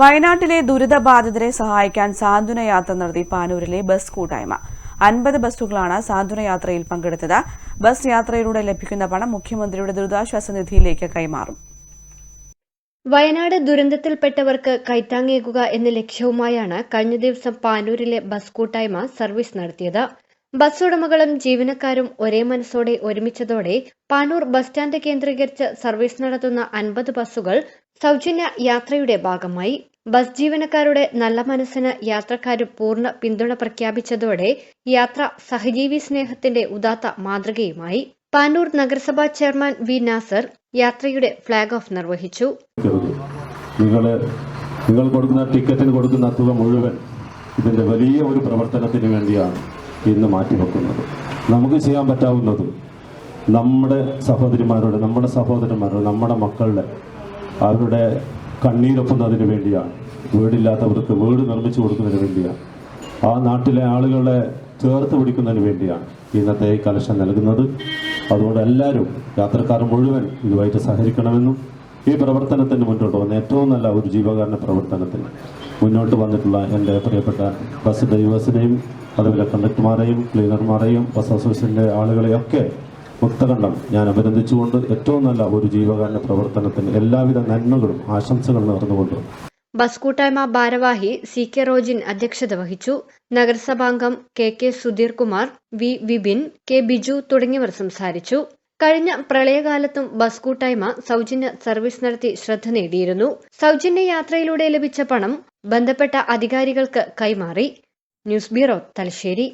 വയനാട്ടിലെ ദുരിതബാധിതരെ സഹായിക്കാൻ സാന്ത്വന യാത്ര നടത്തി പാനൂരിലെ ബസ് കൂട്ടായ്മ. അൻപത് ബസ്സുകളാണ് സാന്ത്വന യാത്രയിൽ പങ്കെടുത്തത്. ബസ് യാത്രയിലൂടെ ലഭിക്കുന്ന പണം മുഖ്യമന്ത്രിയുടെ ദുരിതാശ്വാസ നിധിയിലേക്ക് കൈമാറും. വയനാട് ദുരന്തത്തിൽപ്പെട്ടവർക്ക് കൈത്താങ്ങേകുക എന്ന ലക്ഷ്യവുമായാണ് കഴിഞ്ഞ ദിവസം പാനൂരിലെ ബസ് കൂട്ടായ്മ സർവീസ് നടത്തിയത്. ബസ് ഉടമകളും ജീവനക്കാരും ഒരേ മനസ്സോടെ ഒരുമിച്ചതോടെ പാനൂർ ബസ് സ്റ്റാൻഡ് കേന്ദ്രീകരിച്ച് സർവീസ് നടത്തുന്ന അൻപത് ബസ്സുകൾ സൗജന്യ യാത്രയുടെ ഭാഗമായി ബസ് ജീവനക്കാരുടെ നല്ല മനസ്സിന് യാത്രക്കാരും പൂർണ പിന്തുണ പ്രഖ്യാപിച്ചതോടെ യാത്ര സഹജീവി സ്നേഹത്തിന്റെ ഉദാത്ത മാതൃകയുമായി. പാനൂർ നഗരസഭാ ചെയർമാൻ വി നാസർ യാത്രയുടെ ഫ്ളാഗ് ഓഫ് നിർവഹിച്ചു. നിങ്ങൾ നിങ്ങൾ കൊടുക്കുന്ന ടിക്കറ്റിന് കൊടുക്കുന്ന തുക മുഴുവൻ ഇതിന്റെ വലിയ ഒരു പ്രവർത്തനത്തിന് വേണ്ടിയാണ് ഇന്ന് മാറ്റിവെക്കുന്നത്. നമുക്ക് ചെയ്യാൻ പറ്റാവുന്നത് നമ്മുടെ സഹോദരിമാരോട് നമ്മുടെ സഹോദരന്മാരോട് നമ്മുടെ മക്കളുടെ അവരുടെ കണ്ണീരൊപ്പുന്നതിന് വേണ്ടിയാണ് വീടില്ലാത്തവർക്ക് വീട് നിർമ്മിച്ചു കൊടുക്കുന്നതിന് വേണ്ടിയാണ് ആ നാട്ടിലെ ആളുകളെ ചേർത്ത് പിടിക്കുന്നതിന് വേണ്ടിയാണ് ഇന്നത്തെ ഈ കലക്ഷൻ നൽകുന്നത്. അതുകൊണ്ട് എല്ലാവരും യാത്രക്കാർ മുഴുവൻ ഇതുമായിട്ട് സഹകരിക്കണമെന്നും ഈ പ്രവർത്തനത്തിന് മുന്നോട്ട് വന്ന ഏറ്റവും നല്ല ഒരു ജീവകാരണ പ്രവർത്തനത്തിന് മുന്നോട്ട് വന്നിട്ടുള്ള എന്റെ പ്രിയപ്പെട്ട ബസ് ഡ്രൈവേഴ്സിനെയും അതുപോലെ കണ്ടക്ടർമാരെയും ക്ലീനർമാരെയും ബസ് അസോസിയേഷന്റെ ആളുകളെയൊക്കെ മുക്തകണ്ഠം ഞാൻ അഭിനന്ദിച്ചുകൊണ്ട് ഏറ്റവും നല്ല ഒരു ജീവകാരുണ്യ പ്രവർത്തനത്തിന് എല്ലാവിധ നന്മകളും ആശംസകളും നേർന്നുകൊണ്ട്. ബസ് കൂട്ടായ്മ ഭാരവാഹി സി കെ റോജിൻ അധ്യക്ഷത വഹിച്ചു. നഗരസഭാംഗം K K Sudheer Kumar V Vipin K Biju തുടങ്ങിയവർ സംസാരിച്ചു. കഴിഞ്ഞ പ്രളയകാലത്തും ബസ് കൂട്ടായ്മ സൗജന്യ സർവീസ് നടത്തി ശ്രദ്ധ നേടിയിരുന്നു. സൗജന്യ യാത്രയിലൂടെ ലഭിച്ച പണം ബന്ധപ്പെട്ട അധികാരികൾക്ക് കൈമാറി. News bureau Thalassery.